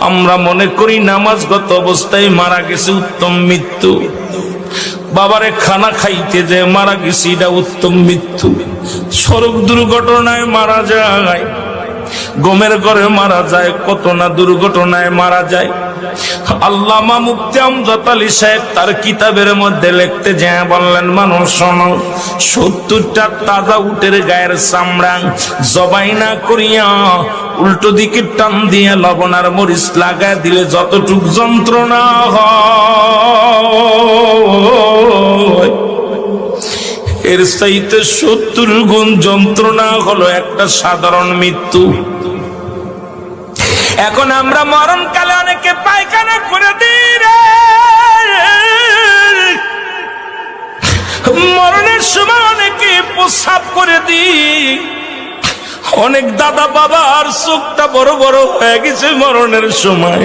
আমরা মনে করি নামাজগত অবস্থায় মারা গেছে উত্তম মৃত্যু। বাবারে খানা খাইতে যে মারা গেছি, এটা উত্তম মৃত্যু। সড়ক দুর্ঘটনায় মারা যায়। গমের ঘরে মারা যায়, কত না দুর্ঘটনায় মারা যায়। আল্লামা মুফতি আমজাদ আলী সাহেব তার কিতাবের মধ্যে লিখতে যায়, বললেন, মানুষ, শোনো, সত্তরটা তাজা উটের গায়ের চামড়া জবাই না করিয়া উল্টো দিকে টান দিয়ে লবণ আর মরিচ লাগায় দিলে যতটুক যন্ত্রণা হয়। এর চাইতে সত্তর গুণ যন্ত্রণা হলো একটা সাধারণ মৃত্যু। এখন আমরা মরণকালে অনেকে পায়খানা করে দিই মরণের সময় অনেকে প্রস্রাব করে দিই। অনেক দাদা বাবার চোখটা বড় বড় হয়ে গেছে মরণের সময়।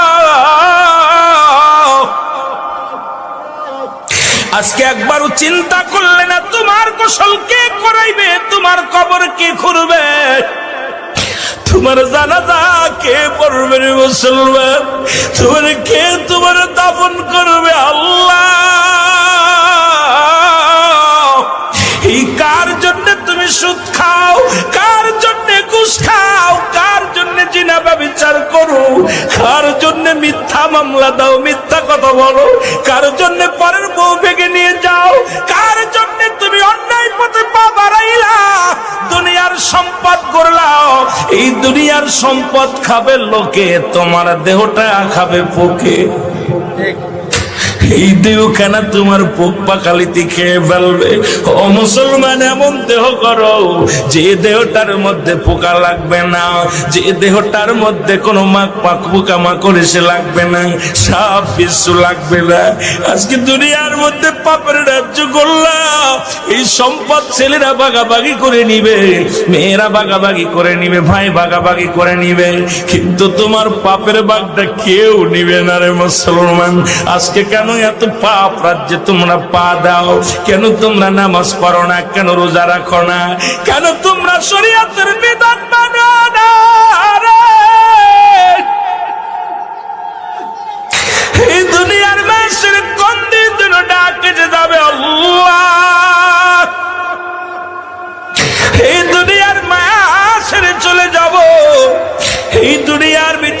আজকে একবারও চিন্তা করলে না, তোমার কোশল কে করাইবে? তোমার কবর কে খুঁড়বে? তোমার জানাজা কে পড়বে মুসলমান তোমার কে তোমার কার জন্য মিথ্যা মামলা দাও? মিথ্যা কথা বলো। কার জন্য পরের বউ ভেঙে নিয়ে যাও? কার জন্য তুমি অন্যায় পথে পা বাড়াইলা? দুনিয়ার সম্পদ করলাও এই দুনিয়ার সম্পদ খাবে লোকে, তোমার দেহটা খাবে পোকে। এই দেহ কেন তোমার পোক কালিতে খেয়ে ফেলবে। ও মুসলমান, এমন দেহ করো, যে দেহটার মধ্যে পোকা লাগবে না, যে দেহটার মধ্যে কোনো মাক পাক পোকা মাকড় এসে লাগবে না, সাপ বিশ্ব লাগবে না। আজকে দুনিয়ার মধ্যে পাপের রাজ্য করলাম। এই সম্পদ ছেলেরা বাগাবাগি করে নিবে, মেয়েরা বাগাবাগি করে নিবে, ভাই বাগাবাগি করে নিবে। কিন্তু তোমার পাপের বাগটা কেউ নিবে না রে মুসলমান। আজকে কেন এত পাপ রাজ্যে তোমরা পা দাও? কেন তোমরা নামাজ পড়ো না? কেন রোজা রাখো না? কেন তোমরা শরীয়তের বিধান দুনিয়ার ভিতরে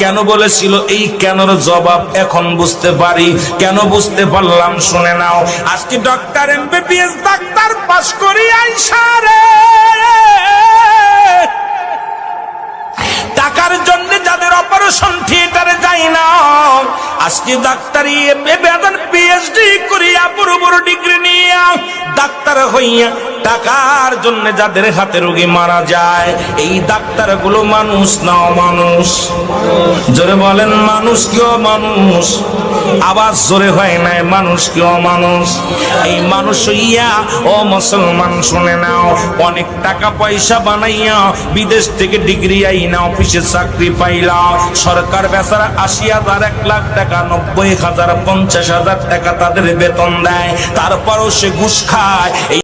কেন বলেছিল, এই কেনর জবাব এখন বুঝতে পারি। কেন বুঝতে পারলাম, শুনে নাও। আজকে ডক্টর এমবিবিএস ডাক্তার পাস করি আইসা রে। টাকার জন্য যাদের অপারেশন থিয়েটারে যাই না, আজকে ডাক্তারি বেদন পিএইচডি করিয়া বড় বড় ডিগ্রি নিয়ে ডাক্তার হইয়া টাকার জন্য যাদের হাতে রোগী মারা যায়, এই ডাক্তারগুলো মানুষ না মানুষ জোরে বলেন, মানুষ কেউ মানুষ আবার জোরে হয় নাই, মানুষ কেউ মানুষ এই মানুষ হইয়া, ও মুসলমান শুনে নাও, অনেক টাকা পয়সা বানাইয়া বিদেশ থেকে ডিগ্রি আইনা, অফিসে চাকরি পাইলা। সরকার বেচারা আশি হাজার, এক লাখ টাকা, নব্বই হাজার, পঞ্চাশ হাজার টাকা তাদের বেতন দেয়। তারপরও সে ঘুষ খায়। এই